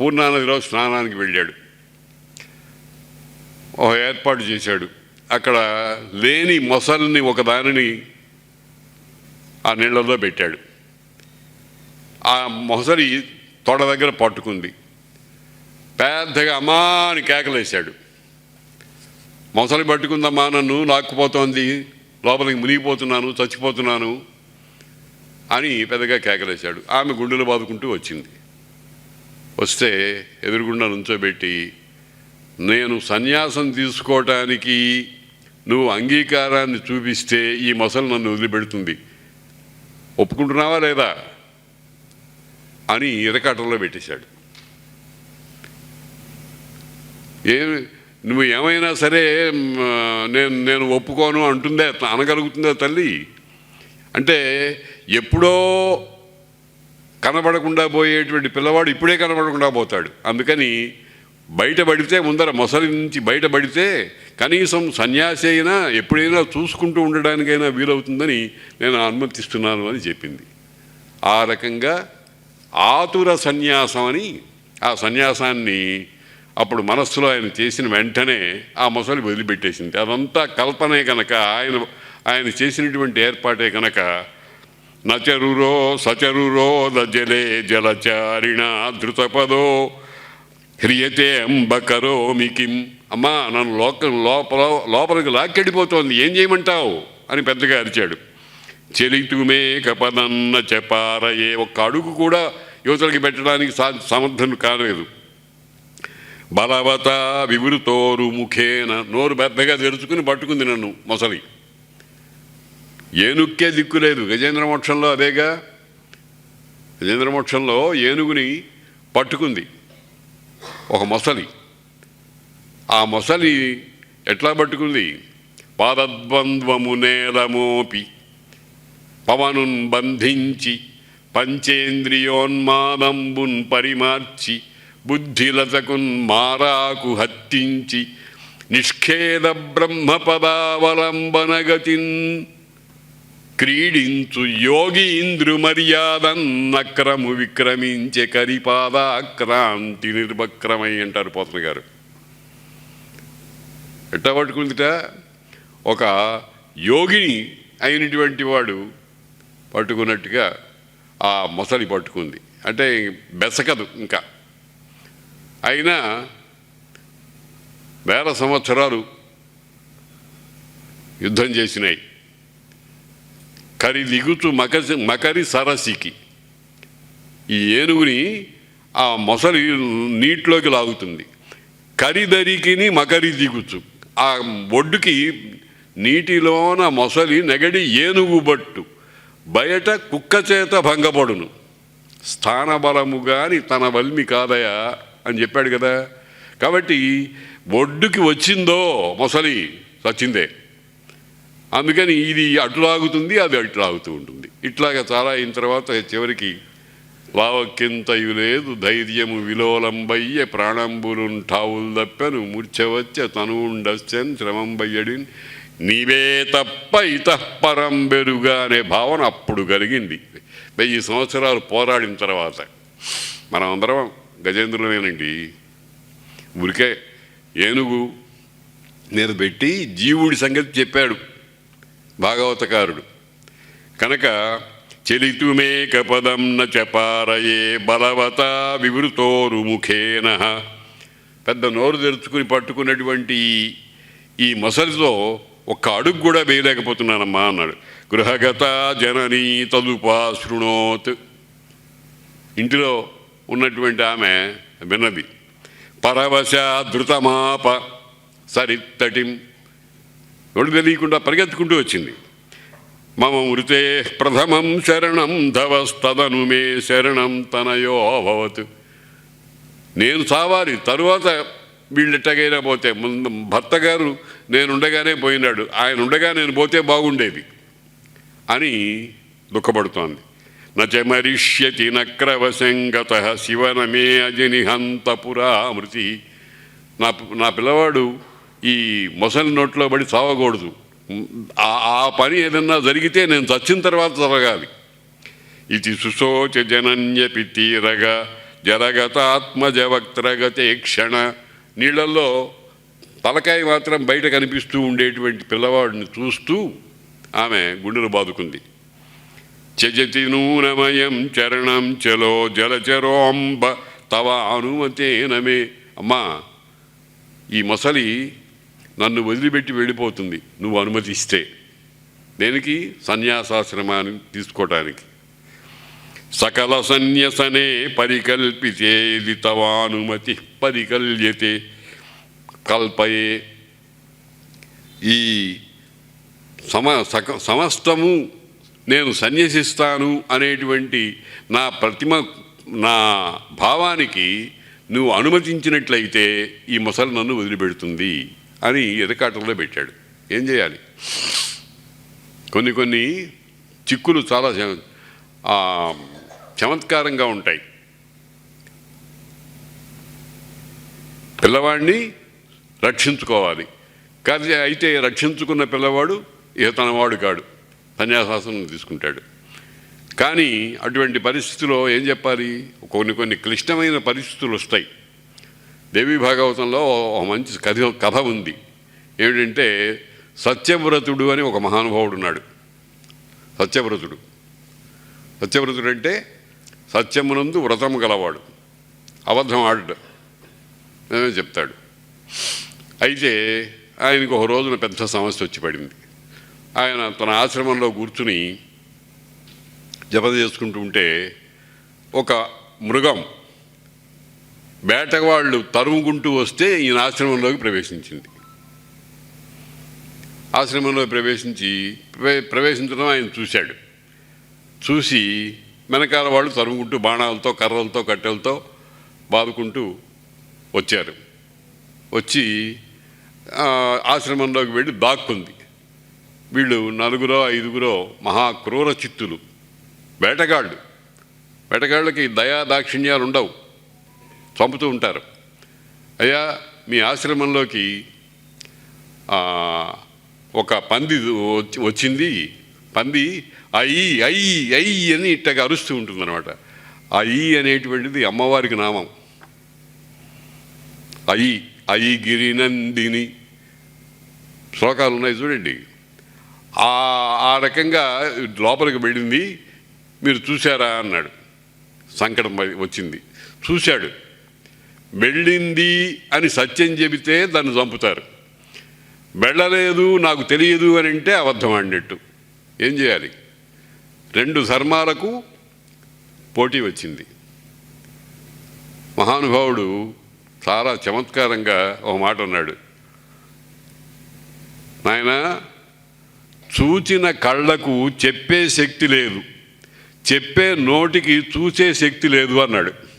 పూర్ణానదిలో స్నానానికి వెళ్ళాడు. ఒక ఏర్పాటు చేశాడు. అక్కడ లేని మొసల్ని ఒక దానిని ఆ నీళ్ళలో పెట్టాడు. ఆ మొసలి తొడ దగ్గర పట్టుకుంది. పెద్దగా అమ్మా అని కేకలేశాడు. మొసలి పట్టుకుందమ్మా నన్ను లాక్కుపోతోంది లోపలికి మునిగిపోతున్నాను చచ్చిపోతున్నాను అని పెద్దగా కేకలేశాడు. ఆమె గుండెలు బాదుకుంటూ వచ్చింది. వస్తే ఎదురుగుండా నుంచోబెట్టి నేను సన్యాసం తీసుకోవటానికి నువ్వు అంగీకారాన్ని చూపిస్తే ఈ మొసలు నన్ను వదిలిపెడుతుంది. ఒప్పుకుంటున్నావా లేదా? అని ఇరకాటంలో పెట్టేశాడు. ఏమి నువ్వు ఏమైనా సరే నేను నేను ఒప్పుకోను అంటుందే అనగలుగుతుందా తల్లి. అంటే ఎప్పుడో కనబడకుండా పోయేటువంటి పిల్లవాడు ఇప్పుడే కనబడకుండా పోతాడు. అందుకని బయటపడితే ముందర మొసలి నుంచి బయటపడితే కనీసం సన్యాసి అయినా ఎప్పుడైనా చూసుకుంటూ ఉండడానికైనా వీలవుతుందని నేను అనుమతిస్తున్నాను అని చెప్పింది. ఆ రకంగా ఆతుర సన్యాసం అని ఆ సన్యాసాన్ని అప్పుడు మనస్సులో ఆయన చేసిన వెంటనే ఆ మొసలి వదిలిపెట్టేసింది. అదంతా కల్పనే కనుక ఆయన ఆయన చేసినటువంటి ఏర్పాటే కనుక నచరురో సచరురో దజలే జలచారిణ ధృతపదో. హ్రియతే అంబకరో మికిం అమ్మా నన్ను లోకం లోపల లోపలికి లాక్కెడిపోతోంది ఏం చేయమంటావు? అని పెద్దగా అరిచాడు. చెలితుమే కపదన్న చెపారయే. ఒక్క అడుగు కూడా యువతలకి పెట్టడానికి సా సమర్థను కాలేదు. బలవత వివృతోరు ముఖేన నోరు పెద్దగా తెరుచుకుని పట్టుకుంది నన్ను మొసలి. ఏనుక్కే దిక్కు లేదు. గజేంద్ర మోక్షంలో అదేగా? గజేంద్ర మోక్షంలో ఏనుగుని పట్టుకుంది. ఒక మొసలి. ఆ మొసలి ఎట్లా పట్టుకుంది? పాదద్వంద్వము నేలమోపి పవనున్ బంధించి పంచేంద్రియోన్మాదంబున్ పరిమార్చి బుద్ధిలతకున్ మారాకు హత్తించి నిష్ఖేద బ్రహ్మపదావలంబనగతిన్ క్రీడించు యోగి ఇంద్రు మర్యాదన్నక్రము విక్రమించే కరిపాదాక్రాంతి నిర్వక్రమై అంటారు పోతన గారు. ఎట్టా పట్టుకుందిట? ఒక యోగిని అయినటువంటి వాడు పట్టుకున్నట్టుగా ఆ మొసలి పట్టుకుంది. అంటే బెసకదు ఇంకా. అయినా వేల సంవత్సరాలు యుద్ధం చేసినాయి. కరి దిగుచు మకసి మకరి సరసికి ఈ ఏనుగుని ఆ మొసలి నీటిలోకి లాగుతుంది. కరిదరికిని మకరి దిగుచు ఆ ఒడ్డుకి నీటిలోన మొసలి నెగడి ఏనుగు బట్టు. బయట కుక్క చేత భంగపడును. స్థానబలము గాని తన వల్మి కాదయా అని చెప్పాడు కదా. కాబట్టి ఒడ్డుకి వచ్చిందో మొసలి వచ్చిందే అందుకని ఇది అటులాగుతుంది అది అటులాగుతూ ఉంటుంది. ఇట్లాగా చాలా అయిన తర్వాత చివరికి లావక్కింతయు లేదు ధైర్యము విలోలంబయ్య ప్రాణంబులుంటావులు దప్పెను ముర్చవచ్చ తనుండస్యన్ శ్రమంబయ్యడిన్ నీవే తప్ప ఇతఃపరం బెరుగా అనే భావన అప్పుడు కలిగింది. వెయ్యి సంవత్సరాలు పోరాడిన తర్వాత మనం అందరం గజేంద్రులమేనండి ఊరికే ఏనుగు మీద పెట్టి జీవుడి సంగతి చెప్పాడు. భాగవతకారుడు. కనుక చలితుమేక పదం న చపారయే బలవత వివృతోరు ముఖేన. పెద్ద నోరు తెరుచుకుని పట్టుకున్నటువంటి ఈ- మసలితో మొసలితో ఒక్క అడుగు కూడా వేయలేకపోతున్నానమ్మా అన్నాడు. గృహగత జననీ తదుపా శృణోత్ ఇంటిలో ఉన్నటువంటి ఆమె విన్నది పరవశ ధృతమాప సరిత్తటిం ఒళ్ళు తెలియకుండా పరిగెత్తుకుంటూ వచ్చింది. మమ మృతే ప్రథమం శరణం ధవస్తదను మే శరణం తనయో అభవత్ నేను చావాలి తరువాత వీళ్ళు ఎట్టగైనా పోతే ముందు భర్త గారు నేను ఉండగానే పోయినాడు ఆయన ఉండగా నేను పోతే బాగుండేది అని దుఃఖపడుతోంది. నచమరిష్యతి నక్రవశంగత శివనమే అజనిహంత పురామృతి నా నా పిల్లవాడు ఈ మొసలి నోట్లో పడి చావకూడదు. ఆ పని ఏదన్నా జరిగితే నేను చచ్చిన తర్వాత జరగాలి. ఇది సుశోచ జనన్యపి తీరగ జరగత ఆత్మజవక్త్రగతే క్షణ. నీళ్ళల్లో తలకాయ మాత్రం బయట కనిపిస్తూ ఉండేటువంటి పిల్లవాడిని చూస్తూ ఆమె గుండెలు బాదుకుంది. చజతి నూనమయం చరణం చలో జలచరోంబ తవ అనుమతేనమే. అమ్మా ఈ మొసలి నన్ను వదిలిపెట్టి వెళ్ళిపోతుంది. నువ్వు అనుమతిస్తే. దేనికి? సన్యాసాశ్రమాన్ని తీసుకోవటానికి సకల సన్యసనే పరికల్పితేది తవానుమతి పరికల్యతే. కల్పయే. ఈ సమ సక సమస్తము నేను సన్యసిస్తాను అనేటువంటి నా ప్రతిమ నా భావానికి నువ్వు అనుమతించినట్లయితే ఈ మొసలు నన్ను వదిలిపెడుతుంది. అని ఎదకాటంలో పెట్టాడు. ఏం చేయాలి? కొన్ని కొన్ని చిక్కులు చాలా చమత్కారంగా ఉంటాయి. పిల్లవాడిని రక్షించుకోవాలి. కానీ అయితే రక్షించుకున్న పిల్లవాడు ఇక తనవాడు కాడు. సన్యాసాసనం తీసుకుంటాడు. కానీ అటువంటి పరిస్థితిలో ఏం చెప్పాలి? కొన్ని కొన్ని క్లిష్టమైన పరిస్థితులు వస్తాయి. దేవి భాగవతంలో ఒక మంచి కథ కథ ఉంది. ఏమిటంటే సత్యవ్రతుడు అని ఒక మహానుభావుడు ఉన్నాడు. సత్యవ్రతుడు. సత్యవ్రతుడు అంటే సత్యమునందు వ్రతము గలవాడు. అబద్ధం ఆడు అని చెప్తాడు. అయితే ఆయనకు ఒక రోజున పెద్ద సమస్య వచ్చి పడింది. ఆయన తన ఆశ్రమంలో కూర్చుని జప చేసుకుంటూ ఉంటే ఒక మృగం వేటవాళ్ళు తరుముకుంటూ వస్తే ఈయన ఆశ్రమంలోకి ప్రవేశించింది. ఆశ్రమంలో ప్రవేశించి ప్రవేశించడం ఆయన చూశాడు. చూసి వెనకాల వాళ్ళు తరుముకుంటూ బాణాలతో కర్రలతో కట్టెలతో బాదుకుంటూ వచ్చారు. వచ్చి ఆశ్రమంలోకి వెళ్ళి దాక్కుంది. వీళ్ళు నలుగురో ఐదుగురో మహా క్రూర చిత్తులు. వేటగాళ్ళు. వేటగాళ్ళకి దయా దాక్షిణ్యాలు ఉండవు చంపుతూ ఉంటారు. అయ్యా మీ ఆశ్రమంలోకి ఒక పంది వచ్చి- వచ్చింది. పంది అయ్యి అయ్యి అయ్యి అని ఇట్టగా అరుస్తూ ఉంటుంది అనమాట అయ్యి అనేటువంటిది అమ్మవారికి నామం. అయి అయి గిరినందిని. శ్లోకాలు ఉన్నాయి చూడండి. ఆ రకంగా లోపలికి వెళ్ళింది. మీరు చూశారా అన్నాడు. సంకటం వచ్చింది. చూశాడు. వెళ్ళింది అని సత్యం చెబితే దాన్ని చంపుతారు. వెళ్ళలేదు నాకు తెలియదు అని అంటే అబద్ధం ఆడినట్టు. ఏం చేయాలి? రెండు ధర్మాలకు పోటీ వచ్చింది. మహానుభావుడు చాలా చమత్కారంగా ఒక మాట అన్నాడు. నాయన చూచిన కళ్ళకు చెప్పే శక్తి లేదు. చెప్పే నోటికి చూసే శక్తి లేదు అన్నాడు.